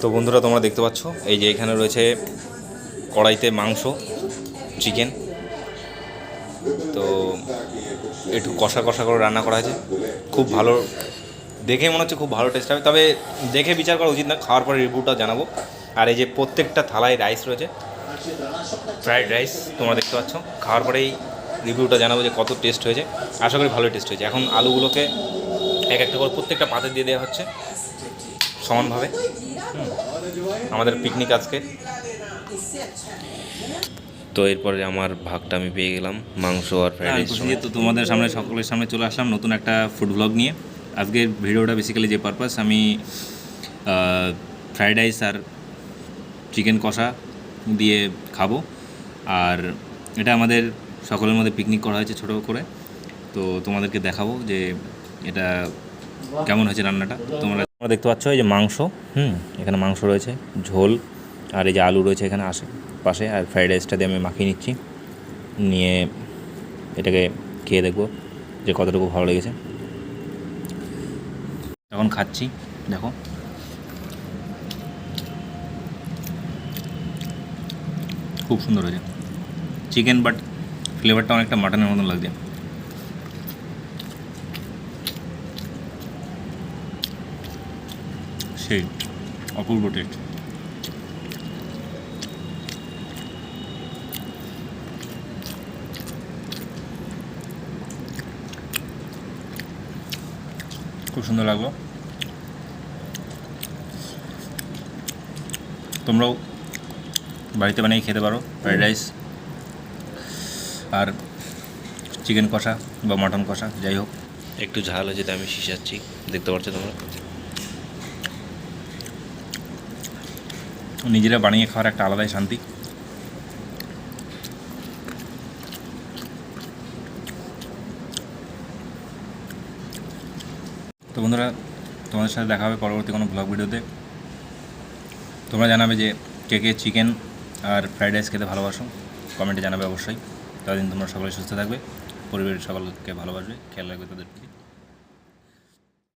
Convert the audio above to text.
তো বন্ধুরা, তোমরা দেখতে পাচ্ছ, এই যে এখানে রয়েছে কড়াইতে মাংস, চিকেন। তো একটু কষা কষা করে রান্না করা হয়েছে। খুব ভালো, দেখে মনে হচ্ছে খুব ভালো টেস্ট হবে। তবে দেখে বিচার করা উচিত না, খাওয়ার পরে রিভিউটা জানাব। আর এই যে প্রত্যেকটা থালায় রাইস রয়েছে ফ্রাইড রাইস তোমরা দেখতে পাচ্ছ। খাওয়ার পরেই রিভিউটা জানাব যে কত টেস্ট হয়েছে। আশা করি ভালোই টেস্ট হয়েছে। এখন আলুগুলোকে এক একটা করে প্রত্যেকটা পাতে দিয়ে দেওয়া হচ্ছে। সমানভাবে। আমাদের পিকনিক আজকে। তো এরপরে আমার ভাগটা আমি পেয়ে গেলাম মাংস আর ফ্রাইড রাইস তো তোমাদের সামনে সকলের সামনে চলে আসলাম নতুন একটা ফুড ব্লগ নিয়ে। আজকের ভিডিওটা বেসিক্যালি যে পারপাস আমি ফ্রাইড রাইস আর চিকেন কষা দিয়ে খাব। আর এটা আমাদের সকলের মধ্যে পিকনিক করা হয়েছে ছোটো করে। তো তোমাদেরকে দেখাবো যে এটা কেমন হয়েছে রান্নাটা। তোমরা তোমরা দেখতে পাচ্ছ এই যে মাংস, হুম, এখানে মাংস রয়েছে, ঝোল, আর এই যে আলু রয়েছে এখানে আসে, পাশে, আর ফ্রাইড রাইসটা দিয়ে আমি মাখিয়ে নিচ্ছি, নিয়ে এটাকে খেয়ে দেখব যে কতটুকু ভালো লেগেছে। এখন খাচ্ছি, দেখো। খুব সুন্দর হয়েছে। চিকেন বাট ফ্লেভারটা অনেকটা মাটনের মতন লাগছে। সেই অপূর্ব টেস্ট খুব সুন্দর লাগল। তোমরাও বাড়িতে বানিয়ে খেতে পারো, ফ্রাইড রাইস আর চিকেন কষা বা মাটন কষা, যাই হোক। একটু ঝাল হয়েছে আমি শিশাচ্ছি দেখতে পাচ্ছ তোমরা? নিজেরা বানিয়ে খাওয়ার একটা আলাদাই শান্তি। তো বন্ধুরা, তোমাদের সাথে দেখা হবে পরবর্তী কোনো ব্লগ ভিডিওতে। তোমরা জানাবে যে কে কে চিকেন আর ফ্রাইড রাইস খেতে ভালোবাসো। কমেন্টে জানাবে অবশ্যই। ততদিন তোমরা সকলে সুস্থ থাকবে। পরিবারের সকলকে ভালোবাসবে। খেয়াল রাখবে তাদের প্রতি